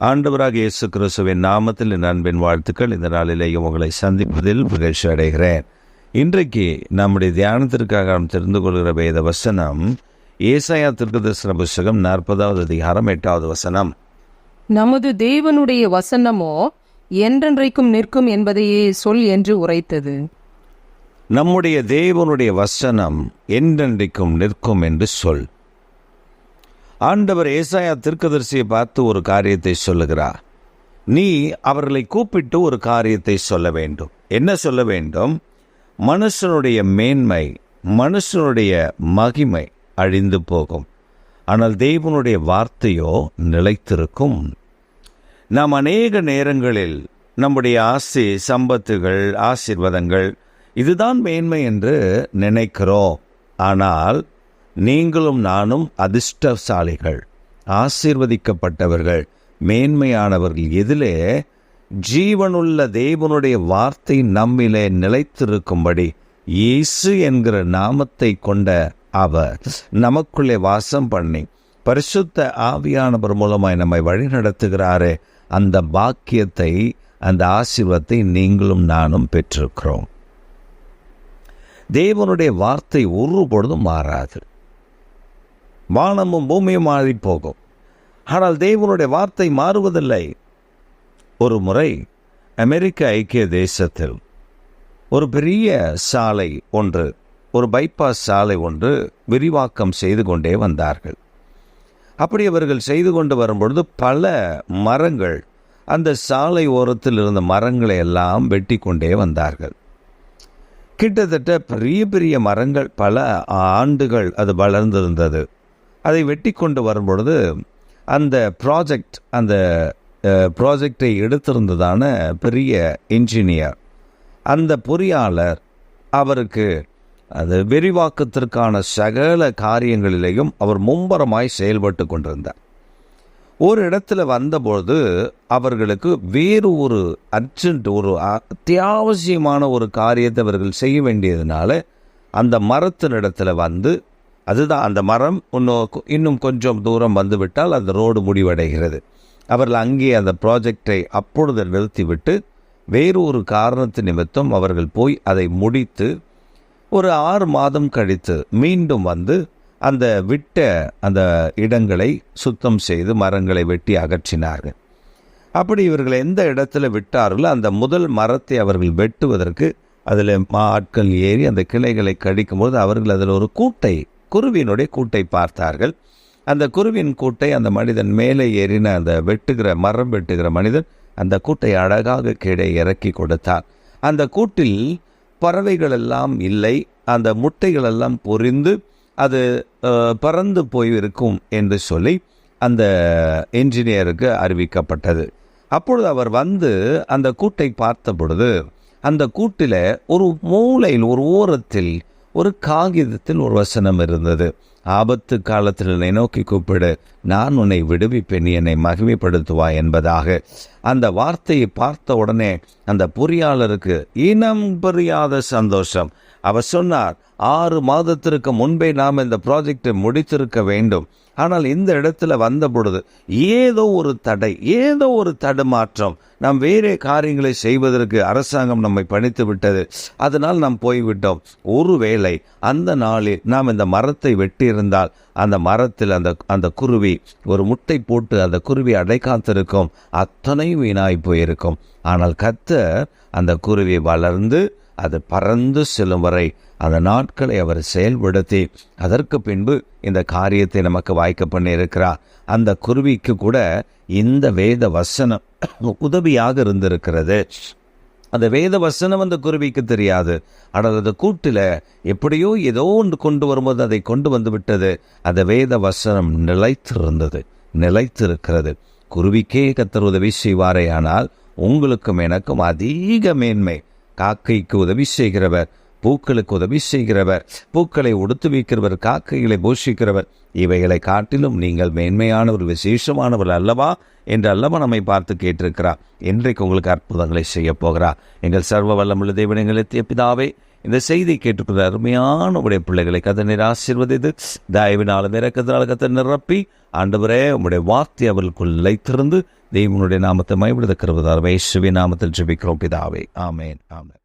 ஆண்டவராக இயேசு கிறிஸ்துவின் நாமத்தில் என் அன்பின் வாழ்த்துக்கள். இந்த நாளிலேயும் உங்களை சந்திப்பதில் மகிழ்ச்சி அடைகிறேன். இன்றைக்கு நம்முடைய தியானத்திற்காக நாம் தெரிந்து கொள்கிற வேத வசனம் ஏசாயா திருக்கதர்சன புஸ்தகம் நாற்பதாவது அதிகாரம் எட்டாவது வசனம். நமது தேவனுடைய வசனமோ என்றென்றைக்கும் நிற்கும் என்பதையே சொல் என்று உரைத்தது. நம்முடைய தேவனுடைய வசனம் என்றென்றைக்கும் நிற்கும் என்று சொல். ஆண்டவர் ஏசாயா திருக்கதரிசியை பார்த்து ஒரு காரியத்தை சொல்லுகிறார். நீ அவர்களை கூப்பிட்டு ஒரு காரியத்தை சொல்ல வேண்டும். என்ன சொல்ல வேண்டும்? மனுஷனுடைய மேன்மை மனுஷனுடைய மகிமை அழிந்து போகும். ஆனால் தெய்வனுடைய வார்த்தையோ நிலைத்திருக்கும். நாம் அநேக நேரங்களில் நம்முடைய ஆசை சம்பத்துகள் ஆசீர்வாதங்கள் இதுதான் மேன்மை என்று நினைக்கிறோம். ஆனால் நீங்களும் நானும் அதிர்ஷ்டசாலிகள் ஆசீர்வதிக்கப்பட்டவர்கள் மேன்மையானவர்கள். எதிலே ஜீவனுள்ள தேவனுடைய வார்த்தை நம்மிலே நிலைத்திருக்கும்படி இயேசு என்கிற நாமத்தை கொண்ட அவர் நமக்குள்ளே வாசம் பண்ணி பரிசுத்த ஆவியானவர் மூலமாய் நம்மை வழிநடத்துகிறாரே அந்த பாக்கியத்தை அந்த ஆசீர்வாதத்தை நீங்களும் நானும் பெற்றிருக்கிறோம். தேவனுடைய வார்த்தை ஒரு பொழுதும் மாறாது. வானமும் பூமியும் மாறி போகும் ஆனால் தேவனுடைய வார்த்தை மாறுவதில்லை. ஒரு முறை அமெரிக்க ஐக்கிய தேசத்தில் ஒரு பெரிய சாலை ஒன்று ஒரு பைபாஸ் சாலை ஒன்று விரிவாக்கம் செய்து கொண்டே வந்தார்கள். அப்படி அவர்கள் செய்து கொண்டு வரும்பொழுது பல மரங்கள் அந்த சாலை ஓரத்தில் இருந்த மரங்களை எல்லாம் வெட்டி கொண்டே வந்தார்கள். கிட்டத்தட்ட பெரிய பெரிய மரங்கள் பல ஆண்டுகள் அது வளர்ந்திருந்தது. அதை வெட்டி கொண்டு வரும்பொழுது அந்த ப்ராஜெக்ட் அந்த ப்ராஜெக்டை எடுத்திருந்ததான பெரிய இன்ஜினியர் அந்த பொறியாளர் அவருக்கு அது விரிவாக்கத்திற்கான சகல காரியங்களிலேயும் அவர் மும்பரமாய் செயல்பட்டு கொண்டிருந்தார். ஒரு இடத்துல வந்தபொழுது அவர்களுக்கு வேறு ஒரு அர்ஜென்ட் ஒரு அத்தியாவசியமான ஒரு காரியத்தை அவர்கள் செய்ய வேண்டியதுனால அந்த மரத்தின் இடத்துல வந்து அதுதான் அந்த மரம் இன்னும் இன்னும் கொஞ்சம் தூரம் வந்துவிட்டால் அந்த ரோடு முடிவடைகிறது. அவர்கள் அங்கே அந்த ப்ராஜெக்டை அப்பொழுது நிறுத்திவிட்டு வேறு ஒரு காரணத்து நிமித்தம் அவர்கள் போய் அதை முடித்து ஒரு ஆறு மாதம் கழித்து மீண்டும் வந்து அந்த விட்ட அந்த இடங்களை சுத்தம் செய்து மரங்களை வெட்டி அகற்றினார்கள். அப்படி இவர்கள் எந்த இடத்துல விட்டார்களோ அந்த முதல் மரத்தை அவர்கள் வெட்டுவதற்கு அதில் ஆட்கள் ஏறி அந்த கிளைகளை கடிக்கும்போது அவர்கள் அதில் ஒரு கூட்டை குருவியினுடைய கூட்டை பார்த்தார்கள். அந்த குருவின் கூட்டை அந்த மனிதன் மேலே ஏறின அந்த வெட்டுகிற மரம் வெட்டுகிற மனிதன் அந்த கூட்டை அழகாக கீழே இறக்கி கொடுத்தார் அந்த கூட்டில் பறவைகள் எல்லாம் இல்லை அந்த முட்டைகள் எல்லாம் பொரிந்து அது பறந்து போயிருக்கும் என்று சொல்லி அந்த என்ஜினியருக்கு அறிவிக்கப்பட்டது. அப்பொழுது அவர் வந்து அந்த கூட்டை பார்த்த பொழுது அந்த கூட்டில் ஒரு மூலையில் ஒரு ஓரத்தில் ஒரு காகிதத்தில் ஒரு வசனம் இருந்தது. ஆபத்து காலத்தில் என்னை நோக்கி கூப்பிடு. நான் உன்னை விடுவிப்பேன் என்னை மகிமைப்படுத்துவா என்பதாக. அந்த வார்த்தையை பார்த்த உடனே அந்த பொறியாளருக்கு இனம் புரியாத சந்தோஷம். அவர் சொன்னார் ஆறு மாதத்திற்கு முன்பே நாம் இந்த ப்ராஜெக்டை முடித்திருக்க வேண்டும். ஆனால் இந்த இடத்துல வந்த பொழுது ஏதோ ஒரு தடை ஏதோ ஒரு தடுமாற்றம். நாம் வேறே காரியங்களை செய்வதற்கு அரசாங்கம் நம்மை பணித்து விட்டது. அதனால் நாம் போய்விட்டோம். ஒருவேளை அந்த நாளில் நாம் இந்த மரத்தை வெட்டியிருந்தால் அந்த மரத்தில் அந்த அந்த குருவி ஒரு முட்டை போட்டு அந்த குருவி அடைக்காத்திருக்கும் அத்தனையும் வீணாய் போயிருக்கும். ஆனால் கத்த அந்த குருவி வளர்ந்து அது பறந்து செல்லும் வரை அந்த நாட்களை அவர் செயல்படுத்தி அதற்கு பின்பு இந்த காரியத்தை நமக்கு வாய்க்க பண்ணியிருக்கிறார் அந்த குருவிக்கு கூட இந்த வேத வசனம் உதவியாக இருந்திருக்கிறது. அந்த வேத வசனம் அந்த குருவிக்கு தெரியாது. ஆனால் அந்த கூட்டில் எப்படியோ ஏதோ ஒன்று கொண்டு வரும்போது அதை கொண்டு வந்து விட்டது. அந்த வேத வசனம் நிலைத்திருந்தது நிலைத்திருக்கிறது. குருவிக்கே கத்தர் உதவி செய்வாரே ஆனால் உங்களுக்கும் எனக்கும் அதிக மேன்மை. காக்கைக்கு உதவி செய்கிறவர் பூக்களுக்கு உதவி செய்கிறவர் பூக்களை உடுத்து வைக்கிறவர் காக்கைகளை போஷிக்கிறவர். இவைகளை காட்டிலும் நீங்கள் மேன்மையானவர் விசேஷமானவர் அல்லவா என்று அல்லவா நம்மை பார்த்து கேட்டிருக்கிறார். இன்றைக்கு உங்களுக்கு அற்புதங்களை செய்ய போகிறார். எங்கள் சர்வ வல்லமுள்ள தேவனங்களை எத்திய பிதாவே இந்த செய்தியை கேட்டுக்கிற அருமையான உடைய பிள்ளைகளை கதை நீர் ஆசீர்வதித்து தயவினாலும் இறக்கத்தினால கத்தை நிரப்பி ஆண்டவரே உம்முடைய வார்த்தை அவர்களுக்குள் நிலைத்திருந்து தெய்வனுடைய நாமத்தை மைவிடுத கருவதால் வேசுவி நாமத்தில் ஜெபிக்கிறோம் பிதாவே. ஆமேன் ஆமேன்.